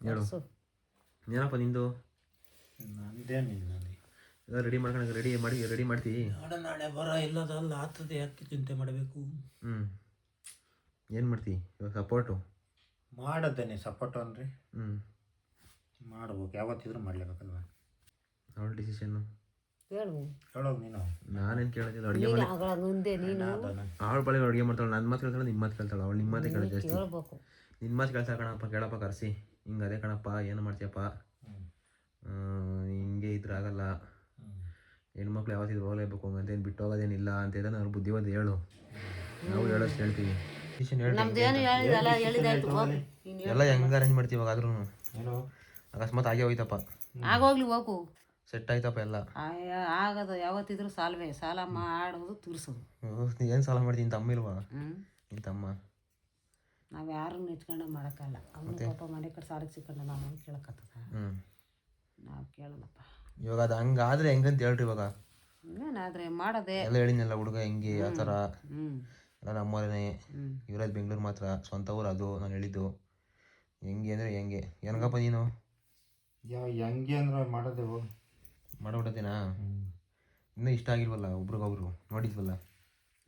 Speaker 2: ಹೇಳು. ಏನಪ್ಪ ನಿಂದು? ಎಲ್ಲ ರೆಡಿ ಮಾಡ್ಕೊಂಡು ರೆಡಿ ಮಾಡಿ ರೆಡಿ ಮಾಡ್ತೀವಿ
Speaker 9: ನಾಳೆ ನಾಳೆ ಬರ ಇಲ್ಲದಲ್ಲ ಆಗ್ತದೆ ಯಾಕೆ ಚಿಂತೆ ಮಾಡಬೇಕು?
Speaker 2: ಹ್ಞೂ ಏನು ಮಾಡ್ತೀವಿ ಇವಾಗ ಸಪೋರ್ಟು
Speaker 9: ಮಾಡದ್ದೇನೆ ಸಪೋರ್ಟ್ ಅಂದರೆ?
Speaker 2: ಹ್ಞೂ
Speaker 9: ಮಾಡ್ಬೇಕು ಯಾವತ್ತಿದ್ರೂ ಮಾಡ್ಲೇಬೇಕಲ್ವ?
Speaker 2: ಅವಳ ಡಿಸಿಷನ್ನು
Speaker 1: ಹೇಳು
Speaker 9: ಹೇಳೋದು ನೀನು.
Speaker 2: ನಾನೇನು ಕೇಳೋದಿಲ್ಲ ಅಡುಗೆ ಮಾಡಿ
Speaker 1: ಆಗಳ ಮುಂದೆ ನೀನು
Speaker 2: ಅವಳ ಬಳಿ ಅಡುಗೆ ಮಾಡ್ತಾಳೆ ನನ್ನ ಮಾತು ಕೇಳ್ತಾಳೆ ನಿಮ್ಮ ಮಾತು ಕೇಳ್ತಾಳೆ ಅವಳು ನಿಮ್ಮ ಮಾತು ಕೇಳೋದು ಜಾಸ್ತಿ.
Speaker 1: ಹೇಳ್ಬೇಕು
Speaker 2: ನಿನ್ನ ಮಾತು ಕೇಳ್ತಾ ಕಣಪ್ಪ ಕೇಳಪ್ಪ ಕರೆಸಿ. ಹಿಂಗೆ ಅದೇ ಕಣಪ್ಪ ಏನು ಮಾಡ್ತೀಯಪ್ಪ? ಹಿಂಗೆ ಇದ್ರೆ ಆಗಲ್ಲ. ಹೆಣ್ಮಕ್ಳು ಯಾವತ್ತಿದ್ರು ಹೋಗಲೇಬೇಕು ಹಂಗಂತೇನು ಬಿಟ್ಟು ಹೋಗೋದೇನಿಲ್ಲ ಅಂತ ಹೇಳಿದ್ರೆ ಅವ್ರು ಬುದ್ಧಿವಾದ ಹೇಳು. ನಾವು ಹೇಳೋಷ್ಟು ಹೇಳ್ತೀವಿ. ಎಲ್ಲ ಹೆಂಗೆ. ಅರೇಂಜ್ ಮಾಡ್ತೀವಿ ಇವಾಗ ಆದ್ರೂ
Speaker 9: ಏನು
Speaker 2: ಅಕಸ್ಮಾತ್ ಆಗೇ ಹೋಯ್ತಪ್ಪ.
Speaker 1: ಆಗೋಗ್ಲಿ ಹೋಗು.
Speaker 2: ಸೆಟ್ ಆಯ್ತಪ್ಪ ಎಲ್ಲ.
Speaker 1: ಆಯಾ ಆಗದು. ಯಾವತ್ತಿದ್ರು ಸಾಲ್ವೇ. ಸಾಲ ಮಾಡೋದು ತೀರ್ಸೋದು.
Speaker 2: ಏನು ಸಾಲ ಮಾಡ್ತೀನಿ ನಿನ್ನ ತಮ್ಮ ಇಲ್ವಾ? ನಿನ್ನ ತಮ್ಮ.
Speaker 1: ನಾವು ಯಾರನ್ನು ಇಟ್ಕೊಂಡು ಮಾಡೋಕ್ಕಲ್ಲ ಅವನು ಪಾಪ ಮನೆ ಕಡೆ ಸಾಲಕ್ಕೆ ಸಿಕ್ಕೊಂಡು ನಾವು ಕೇಳಕತ್ತದ
Speaker 2: ಹ್ಞೂ
Speaker 1: ನಾವು ಕೇಳಲ್ಲಪ್ಪ.
Speaker 2: ಇವಾಗ ಅದು ಹಂಗಾದ್ರೆ ಹೆಂಗಂತ ಹೇಳ್ರಿ ಇವಾಗ.
Speaker 1: ಏನಾದ್ರೆ ಮಾಡೋದೆ.
Speaker 2: ಎಲ್ಲ ಹೇಳಿನಲ್ಲ ಹುಡುಗ ಹೆಂಗೆ ಆ ಥರ. ಎಲ್ಲ ನಮ್ಮವರೇ ಇರೋದು ಬೆಂಗಳೂರು ಮಾತ್ರ ಸ್ವಂತ ಊರು ಅದು ನಾನು ಹೇಳಿದ್ದು. ಹೆಂಗೆ ಅಂದರೆ ಹೆಂಗೆ. ಹೆಂಗಪ್ಪ ನೀನು?
Speaker 9: ಯಾವ ಹೆಂಗೆ ಅಂದ್ರೆ ಮಾಡೋದು
Speaker 2: ಮಾಡ್ಬಿಡತ್ತೀನಾ ಇನ್ನೂ ಇಷ್ಟ ಆಗಿಲ್ವಲ್ಲ ಒಬ್ರಿಗೊಬ್ರು? ನೋಡಿದ್ವಲ್ಲ?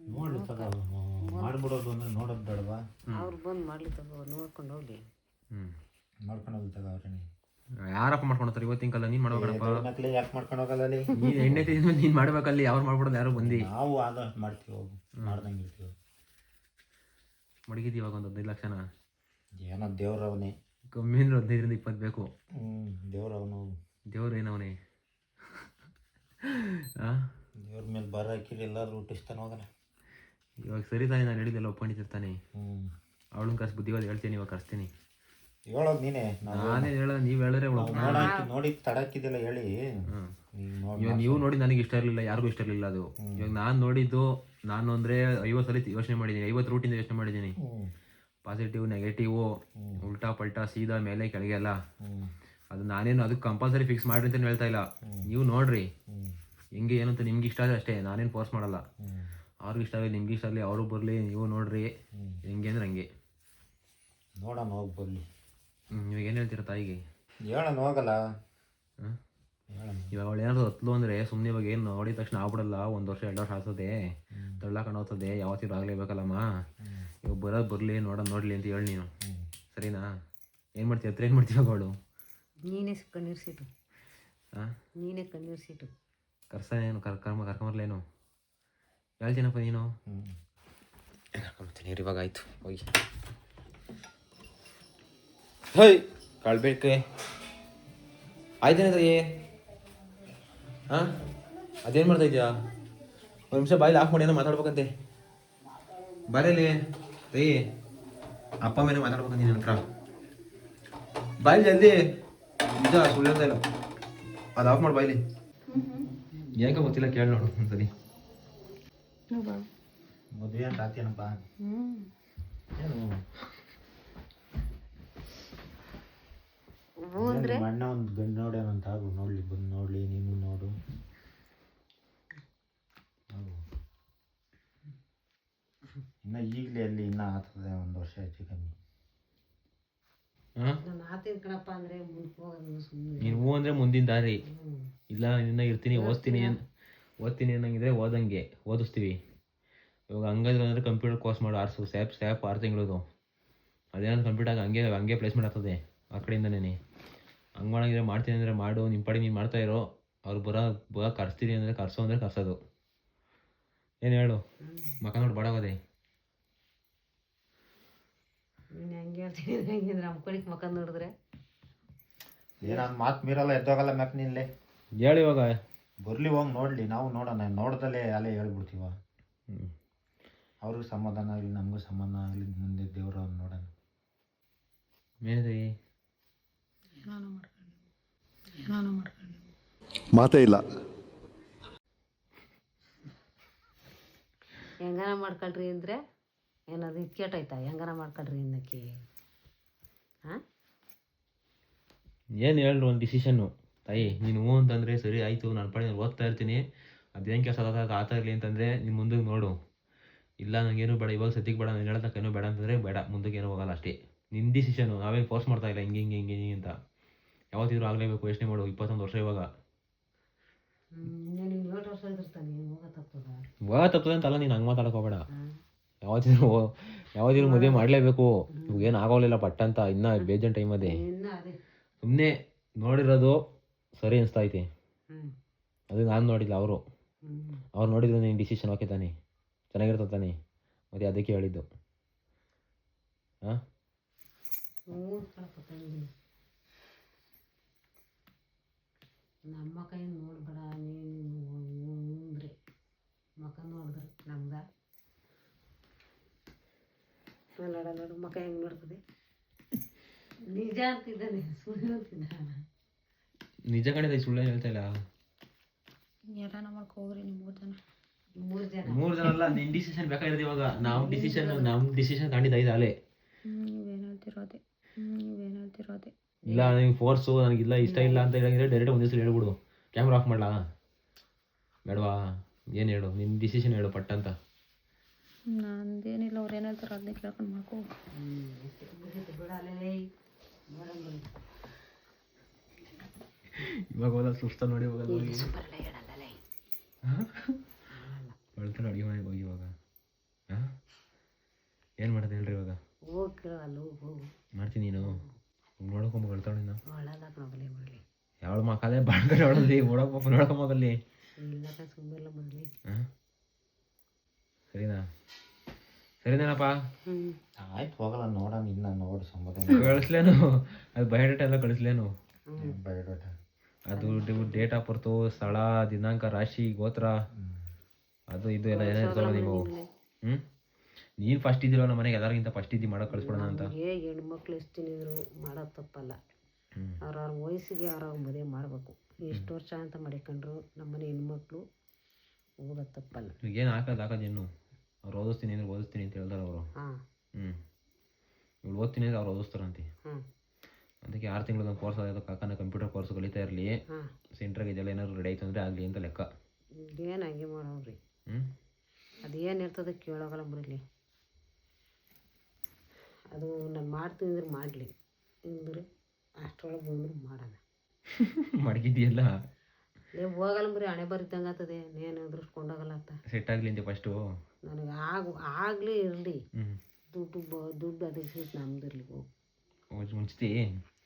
Speaker 9: ನೋಡಿ ತಗೋ ಮಾಡ್ಬಿಡೋದು ಅಂದ್ರೆ ನೋಡೋದು ಬೇಡವಾ?
Speaker 1: ಅವ್ರು ಬಂದು ಮಾಡ್ಲಿ ತಗೋ ನೋಡ್ಕೊಂಡು ಹೋಗ್ಲಿ.
Speaker 2: ಹ್ಞೂ
Speaker 9: ನೋಡ್ಕೊಂಡು ಹೋಗಿ ತಗೋ ಅವ್ರೇನೆ
Speaker 2: ಯಾರಪ್ಪ ಮಾಡ್ಕೊಳ್ತಾರೆ ಇವತ್ತಿನ ಕಾಲ ನೀನ್ ಮಾಡ್ಬೇಕಪ್ಪ
Speaker 9: ಯಾಕೆ ಮಾಡ್ಕೊಂಡು ಹೋಗಲ್ಲ ಅಲ್ಲಿ?
Speaker 2: ನೀನು ಎಣ್ಣೆ ತಿಂದ್ಮೇಲೆ ನೀನ್ ಮಾಡ್ಬೇಕಲ್ಲಿ ಯಾರು ಮಾಡ್ಬಿಡೋದು ಯಾರು ಬಂದಿ.
Speaker 9: ನಾವು ಆದಷ್ಟು ಮಾಡ್ತೀವಿ ಹೋಗು ಮಾಡ್ದಂಗೆ ಇರ್ತೀವಿ.
Speaker 2: ಮಡಗಿದ್ದು ಇವಾಗ ಒಂದು ಹದಿನೈದು ಲಕ್ಷನ?
Speaker 9: ಏನೋ ದೇವ್ರವನೇ
Speaker 2: ಕಮ್ಮಿ ಅಂದ್ರೆ ಹದಿನೈದರಿಂದ ಇಪ್ಪತ್ತು ಬೇಕು.
Speaker 9: ಹ್ಞೂ ದೇವ್ರವನು
Speaker 2: ದೇವ್ರ ಏನವನೇ ಹಾಂ
Speaker 9: ದೇವ್ರ ಮೇಲೆ ಬರ ಹಾಕಿರಿ ಎಲ್ಲರೂ ಹುಟ್ಟಿಸ್ತಾನೆ ಹೋಗಲ್ಲ
Speaker 2: ಇವಾಗ ಸರಿ ತಾನೇ ನಾನು ಹೇಳಿದ್ದೆಲ್ಲ ಒಪ್ಕೊಂಡಿರ್ತಾನೆ.
Speaker 9: ಹ್ಞೂ
Speaker 2: ಅವಳನ್ನ ಕರ್ಸಿ ಬುದ್ಧಿವಾದ ಹೇಳ್ತೀನಿ ಇವಾಗ ಕರ್ಸ್ತೀನಿ.
Speaker 9: ಹೇಳೋದು ನೀನೇ ನಾವು
Speaker 2: ನಾನೇ ಹೇಳೋದು ನೀವು ಹೇಳಿದ್ರೆ
Speaker 9: ನೋಡಿ ಹೇಳಿ.
Speaker 2: ಇವಾಗ ನೀವು ನೋಡಿ ನನಗೆ ಇಷ್ಟ ಇರಲಿಲ್ಲ ಯಾರಿಗೂ ಇಷ್ಟ ಇರಲಿಲ್ಲ ಅದು. ಇವಾಗ ನಾನು ನೋಡಿದ್ದು ನಾನು ಅಂದರೆ ಐವತ್ತು ಸಲ ಯೋಚನೆ ಮಾಡಿದ್ದೀನಿ ಐವತ್ತು ರೂಟಿಂದ ಯೋಚನೆ ಮಾಡಿದ್ದೀನಿ ಪಾಸಿಟಿವ್ ನೆಗೆಟಿವು ಉಲ್ಟಾ ಪಲ್ಟಾ ಸೀದಾ ಮೇಲೆ ಕೆಳಗೆ ಎಲ್ಲ ಅದು ನಾನೇನು ಅದಕ್ಕೆ ಕಂಪಲ್ಸರಿ ಫಿಕ್ಸ್ ಮಾಡ್ರಿ ಅಂತ ಹೇಳ್ತಾ ಇಲ್ಲ. ನೀವು ನೋಡ್ರಿ. ಹಿಂಗೆ ಏನಂತ ನಿಮ್ಗೆ ಇಷ್ಟ ಆದರೆ ಅಷ್ಟೇ ನಾನೇನು ಫೋರ್ಸ್ ಮಾಡಲ್ಲ. ಅವ್ರಿಗೆ ಇಷ್ಟ ಆಗಲಿ ನಿಮ್ಗೆ ಇಷ್ಟ ಆಗಲಿ ಅವರು ಬರಲಿ ನೀವು ನೋಡ್ರಿ. ಹೆಂಗೆ ಅಂದ್ರೆ ಹಂಗೆ.
Speaker 9: ನೋಡೋಣ ಹೋಗಿ ಬರಲಿ.
Speaker 2: ಇವಾಗ ಏನು ಹೇಳ್ತೀರ ತಾಯಿಗೆ?
Speaker 9: ಹೇಳೋಣ ಹೋಗಲ್ಲ.
Speaker 2: ಹಾಂ
Speaker 9: ಹೇಳೋಣ.
Speaker 2: ಇವಾಗ ಅವಳು ಏನಾದ್ರು ಹತ್ಲು ಅಂದರೆ ಸುಮ್ಮನೆ ಇವಾಗ ಏನು ನೋಡಿದ ತಕ್ಷಣ ಆಗ್ಬಿಡಲ್ಲ ಒಂದು ವರ್ಷ ಎರಡು ವರ್ಷ ಆಗ್ತದೆ ತಳ್ಳಾಕೊಂಡು ಹೋಗ್ತದೆ ಯಾವತ್ತಿದ್ರು ಆಗಲೇಬೇಕಲ್ಲಮ್ಮ ಇವಾಗ ಬರೋದು ಬರಲಿ ನೋಡೋಣ ನೋಡಲಿ ಅಂತ ಹೇಳಿ ನೀನು. ಸರಿನಾ? ಏನು ಮಾಡ್ತೀಯ ಹತ್ರ ಏನು ಮಾಡ್ತೀಯ ಅವಳು?
Speaker 1: ನೀನೇ ಕಣ್ಣೀರ್ಸಿಟ್ಟು
Speaker 2: ಹಾಂ
Speaker 1: ನೀನೇ ಕಣ್ಣೀರ್ಸಿಟ್ಟು
Speaker 2: ಕರ್ಸ ಏನು ಕರ್ಮ ಕರ್ಕೊಂಬರ್ಲೇನು ಹೇಳ್ತೀನಪ್ಪ ನೀನು.
Speaker 9: ಹ್ಞೂ
Speaker 2: ಕರ್ಕೊಂಬರ್ತೀನಿ ಇವಾಗ ಆಯಿತು ಹೋಗಿ. ಕಳ್ಬೇಕು ಆಯ್ತೇನೆ ಏ ಹಾಂ? ಅದೇನು ಮಾಡ್ತಾ ಇದೆಯಾ? ಒಂದು ನಿಮಿಷ ಬಾಯಲ್ಲಿ ಆಫ್ ಮಾಡಿ ಏನೋ ಮಾತಾಡ್ಬೇಕಂತೆ. ಬರಲಿ ರೀ ಅಪ್ಪ ಮೇಲೆ ಮಾತಾಡ್ಬೇಕಂತ ನಿನ್ನ ಹತ್ರ. ಬಾಯಲ್ಲಿ ಜಲ್ದಿ. ನಿಜ ಸುಳ್ಳು ಇಲ್ಲ. ಅದು ಆಫ್ ಮಾಡಿ ಬಾಯಲ್ಲಿ. ಯಾಕೆ ಗೊತ್ತಿಲ್ಲ ಕೇಳಿ ನೋಡು ಒಂದ್ಸರಿ
Speaker 9: ಮದುವೆ ಅಂತ ಆತೇನಪ್ಪ ಏನು? ನಿಮ್ಮ ಅಣ್ಣ ಒಂದು ಗಂಡು ನೋಡ್ಯಾನಂತ ಆಗು ನೋಡ್ಲಿ ಬಂದು ನೋಡ್ಲಿ ನೀನು ನೋಡು. ಇನ್ನ ಈಗಲೇ ಅಲ್ಲಿ ಇನ್ನ ಆಗ್ತದೆ ಒಂದು ವರ್ಷ ಹೆಚ್ಚು ಕಮ್ಮಿ.
Speaker 2: ಹಾಂ
Speaker 1: ನಾನು ಆತಿನ ಕಣಪ್ಪ ಅಂದರೆ ಮುಂದಕ್ಕೆ ಹೋಗೋದು ಸುಮ್ಮನೆ
Speaker 2: ನೀನು ಹೂ ಅಂದರೆ ಮುಂದಿನ ದಾರಿ. ಇಲ್ಲ ನಿನ್ನ ಇರ್ತೀನಿ ಓದ್ತೀನಿ ಓದ್ತೀನಿ ಅನ್ನಂಗಿದ್ರೆ ಓದಂಗೆ ಓದಿಸ್ತೀವಿ. ಇವಾಗ ಹಂಗಾದ್ರೆ ಅಂದರೆ ಕಂಪ್ಯೂಟರ್ ಕೋರ್ಸ್ ಮಾಡು ಆರ್ಸು ಸ್ಯಾಪ್ ಸ್ಯಾಪ್ ಆರು ತಿಂಗಳದು. ಅದೇನಾದ್ರು ಕಂಪ್ಯೂಟರ್ ಹಂಗೆ ಹಂಗೆ ಪ್ಲೇಸ್ಮೆಂಟ್ ಆಗ್ತದೆ ಆ ಕಡೆಯಿಂದನೇ ಹಂಗೆ ಮಾಡಂಗಿದ್ರೆ ಮಾಡ್ತೀನಿ ಅಂದರೆ ಮಾಡು ನಿಮ್ಮ ಪಡಿ ನೀನು ಮಾಡ್ತಾ ಇರೋ ಅವ್ರು ಬರ ಬರೋ ಕರ್ಸ್ತೀನಿ ಅಂದರೆ ಕರ್ಸೋ ಅಂದರೆ ಕರ್ಸೋದು. ಏನು ಹೇಳು? ಮಕ ನೋಡಿ ಬಾಡೋಗೋದೆ.
Speaker 1: ನೀನು ಮಕ್ಕ ನೋಡಿದ್ರೆ.
Speaker 9: ಏನೊಂದು ಮಾತು ಮೀರಲ್ಲ ಎದ್ದೋಗಲ್ಲ ಮ್ಯಾಕ್ ನಿಲ್ಲೇ
Speaker 2: ಹೇಳಿ ಇವಾಗ.
Speaker 9: ಬರ್ಲಿ ಹೋಗಿ ನೋಡಲಿ ನಾವು ನೋಡೋಣ ನೋಡ್ದಲ್ಲೇ ಅಲ್ಲೇ ಹೇಳ್ಬಿಡ್ತೀವ. ಅವ್ರಿಗೂ ಸಮಾಧಾನ ಆಗಲಿ ನಮಗೂ ಸಮಾಧಾನ ಆಗಲಿ ಮುಂದೆ ದೇವ್ರ ಅವ್ನು ನೋಡೋಣ
Speaker 10: ಮಾತೇ ಇಲ್ಲ.
Speaker 1: ಹೆಂಗನ ಮಾಡ್ಕೊಳ್ರಿ ಅಂದರೆ ಏನದು ಇದ್ಕೇಟಾಯ್ತಾ ಹೆಂಗನ ಮಾಡ್ಕೊಳ್ರಿ ಇನ್ನಕ್ಕೆ ಹಾಂ?
Speaker 2: ಏನು ಹೇಳ್ರಿ ಒಂದು ಡಿಸಿಷನ್ನು ತಾಯಿ ನೀನು ಹ್ಞೂ ಅಂತಂದರೆ ಸರಿ ಆಯಿತು ನಾನು ಪಡೆ ನಾನು ಓದ್ತಾ ಇರ್ತೀನಿ. ಅದೇನು ಕೆಲಸ ಆತ ಆತ ಇರಲಿ ಅಂತಂದರೆ ನೀನು ಮುಂದಕ್ಕೆ ನೋಡು. ಇಲ್ಲ ನನಗೇನು ಬೇಡ ಇವಾಗ ಸದ್ಯಕ್ಕೆ ಬೇಡ ನಾನು ಹೇಳೋದಕ್ಕೆ ಏನೂ ಬೇಡ ಅಂತಂದರೆ ಬೇಡ ಮುಂದಕ್ಕೆ ಏನು ಹೋಗಲ್ಲ ಅಷ್ಟೇ. ನಿನ್ನ ಡಿಸಿಷನು ನಾವೇನು ಫೋರ್ಸ್ ಮಾಡ್ತಾ ಇಲ್ಲ ಹಿಂಗೆ ಹಿಂಗೆ ಹಿಂಗೆ ಹಿಂಗೆ ಅಂತ. ಯಾವತ್ತಿದ್ರು ಆಗಲೇಬೇಕು ಯೋಚನೆ ಮಾಡು ಇಪ್ಪತ್ತೊಂದು ವರ್ಷ ಇವಾಗ.
Speaker 1: ನಾನು ಏಳು ವರ್ಷ ಇದ್ದಿರ್ತಾನೆ ಹೋಗ ತಪ್ಪದ
Speaker 2: ಇವಾಗ ತಪ್ಪದೆ ಅಂತಲ್ಲ ನೀನು ಹಂಗೆ ಮಾತಾಡಕ್ಕೆ ಹೋಗಬೇಡ. ಯಾವತ್ತಿದ್ರು ಯಾವತ್ತಿದ್ರು ಮದುವೆ ಮಾಡಲೇಬೇಕು. ಇವಾಗೇನು ಆಗೋಲಿಲ್ಲ ಪಟ್ಟ ಅಂತ ಇನ್ನೂ ಬೇಜಾನ್ ಟೈಮ್ ಅದೇ
Speaker 1: ಇನ್ನು ಅದೇ.
Speaker 2: ಸುಮ್ಮನೆ ನೋಡಿರೋದು ಸರಿ ಅನಿಸ್ತಾ ಐತಿ ಅದು ನಾನು ನೋಡಿಲ್ಲ ಅವರು. ಅವ್ರು ನೋಡಿದ್ರು ನೀನು ಡಿಸಿಷನ್ ಓಕೆ ತಾನೆ. ಚೆನ್ನಾಗಿರ್ತದೆ ತಾನೆ. ಮತ್ತೆ ಅದಕ್ಕೆ ಹೇಳಿದ್ದು. ಹಾಂ?
Speaker 1: ಹ್ಞೂ ಇದ್ದೀನಿ ನಮ್ಮ ಕೈ ನೋಡ್ಬೇಡ ನೀನು ಅಂದ್ರೆ ಮಕ ನೋಡಿದ್ರೆ ನಮ್ದ ನೋಡ ನೋಡು ಮಕ ಹೆಂಗೆ ನೋಡ್ತದೆ? ನಿಜ ಅಂತಿದ್ದಾನೆ ಸುಳ್ಳು ಅಂತಿದ್ದ
Speaker 2: ನಿಜ ಕಡೆ ಸುಳ್ಳು ಹೇಳ್ತಾ ಇಲ್ಲ?
Speaker 1: ಮೂರು ಜನ.
Speaker 2: ಮೂರು ಜನ? ಅಲ್ಲ ನಿನ್ನ ಡಿಸಿಷನ್ ಬೇಕಾಗಿರೋದು ಇವಾಗ. ನಾವು ಡಿಸಿಷನ್ ನಮ್ಮ ಡಿಸಿಷನ್ ತಗೊಂಡಿದ್ದು ಐದು ಅಲೆ ಇಲ್ಲ ನನಗೆ ಫೋರ್ಸು ನನಗಿಲ್ಲ ಇಷ್ಟ ಇಲ್ಲ ಅಂತ ಹೇಳಿದ್ರೆ ಡೈರೆಕ್ಟ್ ಒಂದು ದಿವಸ ಹೇಳ್ಬಿಡು. ಕ್ಯಾಮ್ರಾ ಆಫ್ ಮಾಡಲಾ? ಬೇಡವಾ? ಏನು ಹೇಳು? ನಿನ್ನ ಡಿಸಿಷನ್ ಹೇಳು ಪಟ್ಟ ಅಂತ.
Speaker 11: ನಂದೇನಿಲ್ಲ ಅವ್ರು ಏನು ಹೇಳ್ತಾರೋ ಅದನ್ನೇ ಕೇಳ್ಕೊಂಡು ಮಾಡ್ಕೋ.
Speaker 2: ಇವಾಗ ಹೋದ ಸುಸ್ತ ನೋಡಿ
Speaker 1: ಇವಾಗ
Speaker 2: ಬೆಳ್ತಾನೆ ಅಡುಗೆ ಮನೆಗೆ ಹೋಗಿ ಇವಾಗ. ಹಾಂ? ಏನು ಮಾಡೋದು ಹೇಳ್ರಿ ಇವಾಗ? ಮಾಡ್ತೀನಿ ನೀನು. ನೋಡ್ಕೊಂಬ
Speaker 1: ಮಾಡಲಿ
Speaker 2: ಯಾವಳ ಮಕ್ಕಳೇ ಬಾಳ್ಕಡೆ ನೋಡಲ್ಲಿ ಓಡೋಕಪ್ಪ ನೋಡ್ಕೊಂಬೋಗಲ್ಲಿ
Speaker 1: ಇಲ್ಲ ಸುಮ್ಮನೆ ಮಾಡಲಿ
Speaker 2: ಹಾಂ? ಸರಿನಾ? ಸರಿನೇನಪ್ಪ?
Speaker 9: ಆಯ್ತು ಹೋಗಲ್ಲ ನೋಡೋಣ ಇನ್ನ ನೋಡಿ ಸಂಬಂಧ.
Speaker 2: ಕಳಿಸ್ಲೇನು? ಅದು ಬಯೋಡೇಟಾ ಎಲ್ಲ ಕಳಿಸ್ಲೇನು?
Speaker 9: ಬಯೋಡೇಟಾ
Speaker 2: ಅದು ಡೇಟ್ ಆಫ್ ಬರ್ತು ಸ್ಥಳ ದಿನಾಂಕ ರಾಶಿ ಗೋತ್ರ. ಅದು ಇದು ಎಲ್ಲ ಏನಿರ್ತಾವ ನೀವು? ಹ್ಞೂ ನೀನು ಫಸ್ಟ್ ಇದ್ದಿರೋ ನಮ್ಮ ಮನೆಗೆ ಎಲ್ಲರಿಗಿಂತ ಫಸ್ಟ್ ಇದ್ದು ಮಾಡೋಕೆ ಕಳಿಸ್ಬಿಡೋಣ ಅಂತ.
Speaker 1: ನಮಗೆ ಹೆಣ್ಮಕ್ಳು ಎಷ್ಟು ತಿನ್ನಿದ್ರು ಮಾಡೋದು ತಪ್ಪಲ್ಲ. ಅವ್ರವ್ರ ವಯಸ್ಸಿಗೆ ಅವ್ರವ್ರ ಮದುವೆ ಮಾಡಬೇಕು. ಎಷ್ಟು ವರ್ಷ ಅಂತ ಮಾಡಿಕೊಂಡ್ರು ನಮ್ಮನೆ ಹೆಣ್ಮಕ್ಳು ಓದೋ ತಪ್ಪಲ್ಲ.
Speaker 2: ಏನು ಹಾಕೋದು ಹಾಕೋದು ಇನ್ನು? ಅವ್ರು ಓದಿಸ್ತೀನಿ ಅಂದ್ರೆ ಓದಿಸ್ತೀನಿ ಅಂತ ಹೇಳ್ತಾರೆ ಅವರು. ಹ್ಞೂ ಇವ್ಳು ಓದ್ತೀನಿ ಅಂದ್ರೆ ಅವ್ರು ಓದಿಸ್ತಾರಂತೆ. ಅದಕ್ಕೆ ಆರು ತಿಂಗಳ ಕೋರ್ಸ್ ಆಗೋದು ಕಾಕನ ಕಂಪ್ಯೂಟರ್ ಕೋರ್ಸ್ ಕಲಿತಾ ಇರಲಿ. ಸೆಂಟ್ರಾಗ ಇದೆಲ್ಲ ಏನಾದ್ರು ರೆಡಿ ಆಯ್ತು ಅಂದರೆ ಆಗಲಿ ಅಂತ ಲೆಕ್ಕ.
Speaker 1: ಏನು ಹಂಗೆ ಮಾಡೋವ್ರಿ
Speaker 2: ಹ್ಞೂ
Speaker 1: ಅದೇನು ಇರ್ತದೆ ಕೇಳೋಗಲ್ಲ ಬಿಡಲಿ ಅದು ನಾನು ಮಾಡ್ತೀನಿ ಅಂದ್ರೆ ಮಾಡಲಿ. ಅಂದ್ರೆ ಅಷ್ಟೊಳಗೆ ಬಂದ್ರೆ ಮಾಡೋಣ.
Speaker 2: ಮಡಗಿದ್ಯಲ್ಲ?
Speaker 1: ಏ ಹೋಗಲ್ಲ ಬರೀ ಹಣೆ ಬರಿದ್ದಂಗೆ ಆಗ್ತದೆ ನೇನು ಅದೃಷ್ಟಕೊಂಡೋಗಲ್ಲ ಅಂತ.
Speaker 2: ಸೆಟ್ ಅಂತ ಫಸ್ಟು
Speaker 1: ನನಗೆ ಆಗ ಆಗಲಿ ಇರಲಿ. ದುಡ್ಡು ಬ ದುಡ್ಡು ಅದಕ್ಕೆ ನಮ್ದು ಇರಲಿ
Speaker 2: ಮುಂಚಿತಿ.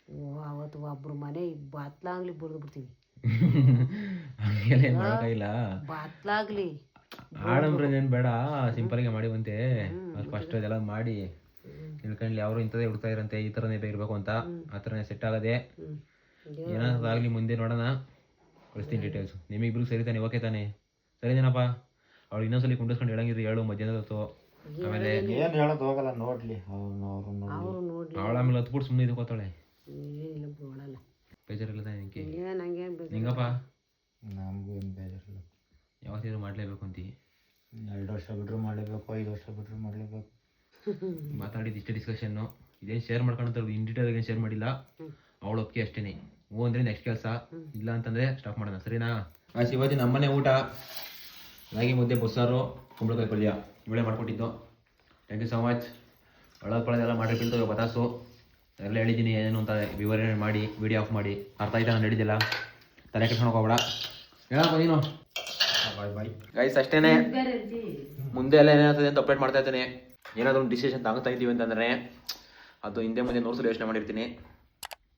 Speaker 1: ಓ ಅವತ್ತು ಒಬ್ಬರು ಮನೆ ಬಾತ್ಲಾಗ್ಲಿ ಬಡ್ದು ಬಿಡ್ತೀವಿ.
Speaker 2: ಹಂಗೆಲ್ಲ ಏನು ಮಾಡೋಕ್ಕಾಗಿಲ್ಲ
Speaker 1: ಬಾತ್ಲಾಗ್ಲಿ.
Speaker 2: ಆಡಂಬ್ರೆ ಏನು ಬೇಡ ಸಿಂಪಲ್ಗೆ ಮಾಡಿವಂತೆ ಅದು ಫಸ್ಟ್ ಅದೆಲ್ಲ ಮಾಡಿ. ತಿಳ್ಕೊಂಡ್ಲಿ ಅವರು ಇಂಥದೇ ಹುಡ್ತಾ ಇರಂತೆ ಈ ಥರನೇ ಇರಬೇಕು ಅಂತ ಆ ಥರನೇ ಸೆಟ್ ಆಗದೆ ಆಗಲಿ ಮುಂದೆ ನೋಡೋಣ. ಕಳಿಸ್ತೀನಿ ಡೀಟೇಲ್ಸ್ ನಿಮ್ಮಿಬ್ರಿಗೆ ಸರಿ ತಾನೆ ಓಕೆ ತಾನೆ? ಸರಿ ಏನಪ್ಪ ಅವ್ಳು ಇನ್ನೊಂದ್ಸಲಿ ಕುಂಡಿಸ್ಕೊಂಡು ಹೇಳಂಗಿದ್ರು ಹೇಳು ಮಧ್ಯಾಹ್ನದ ಹೊತ್ತು. ಆಮೇಲೆ
Speaker 9: ಏನು? ಹೇಳೋದು ಹೋಗಲ್ಲ ನೋಡ್ಲಿ.
Speaker 2: ಅವಳ ಆಮೇಲೆ ಹತ್ಬಿಟ್ಟು ಸುಮ್ಮನೆ ಇದಕ್ಕೋತಾಳೆ ಬೇಜಾರಿಲ್ಲ ತಾನೆ ನಿಂಗೆ ನಿಂಗಪ್ಪ?
Speaker 9: ನಮಗೂ ಏನು ಬೇಜಾರಿಲ್ಲ.
Speaker 2: ಯಾವತ್ತಿದ್ರು ಮಾಡಲೇಬೇಕು ಅಂತೀವಿ
Speaker 9: ಎರಡು ವರ್ಷ ಬಿಟ್ರು ಮಾಡಲೇಬೇಕು ಐದು ವರ್ಷ ಬಿಟ್ರು ಮಾಡಲೇಬೇಕು.
Speaker 2: ಮಾತಾಡಿದ್ದು ಇಷ್ಟೇ ಡಿಸ್ಕಷನ್ನು ಇದೇನು ಶೇರ್ ಮಾಡ್ಕೊಂತ ಇನ್ ಡೀಟೇಲ್ ಏನು ಶೇರ್ ಮಾಡಿಲ್ಲ. ಅವಳು ಒಪ್ಪಿಗೆ ಅಷ್ಟೇನೆ. ಹ್ಞೂ ಅಂದರೆ ನೆಕ್ಸ್ಟ್ ಕೆಲಸ. ಇಲ್ಲ ಅಂತಂದರೆ ಸ್ಟಾಪ್ ಮಾಡೋಣ. ಸರಿನಾ? ಆ ಶಿವಾಜಿ ನಮ್ಮನೆ ಊಟ. ರಾಗಿ ಮುದ್ದೆ ಬಸ್ಸಾರು ಕುಂಬಳಕಾಯಿ ಪಲ್ಯ. ಇವಳೇ ಮಾಡ್ಕೊಟ್ಟಿದ್ದು. ಥ್ಯಾಂಕ್ ಯು ಸೊ ಮಚ್ ಒಳಗೆ ಪಳದೆಲ್ಲ ಮಾಡಿ ಬೀಳ್ತವೆ ಬತಾಸು. ಎಲ್ಲ ಹೇಳಿದ್ದೀನಿ ಏನು ಅಂತ ವಿವರಣೆ ಮಾಡಿ ವಿಡಿಯೋ ಆಫ್ ಮಾಡಿ. ಅರ್ಥ ಆಯ್ತಾ? ನಾನು ಹೇಳಿದ್ದಿಲ್ಲ? ತಲೆ ಕೆಡ್ಸ್ಕೊಂಡು ಹೋಗ್ಬೇಡ. ಹೇಳಪ್ಪ ನೀನು.
Speaker 9: ಬಾಯ್ ಬಾಯ್.
Speaker 2: ಗೈಸ್ ಅಷ್ಟೇನೆ. ಮುಂದೆ ಎಲ್ಲ ಏನಾಗ್ತದೆ ಅಂತ ಅಪ್ಡೇಟ್ ಮಾಡ್ತಾ ಇರ್ತೀನಿ ಏನಾದರೂ ಒಂದು ಡಿಸಿಷನ್ ತಗೊತಾ ಇದ್ದೀವಿ ಅಂತಂದರೆ ಅದು ಹಿಂದೆ ಮುಂದೆ ನೂರು ಸಲ ಯೋಚನೆ ಮಾಡಿರ್ತೀನಿ.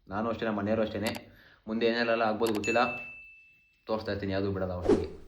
Speaker 2: ನಾನು ಅಷ್ಟೇ ನಮ್ಮ ಮನೆಯವರು ಅಷ್ಟೇ ಮುಂದೆ ಏನೆಲ್ಲ ಆಗ್ಬೋದು ಗೊತ್ತಿಲ್ಲ. ತೋರಿಸ್ತಾ ಇರ್ತೀನಿ, ಯಾವುದು ಬಿಡಲ್ಲ ಅವರಿಗೆ.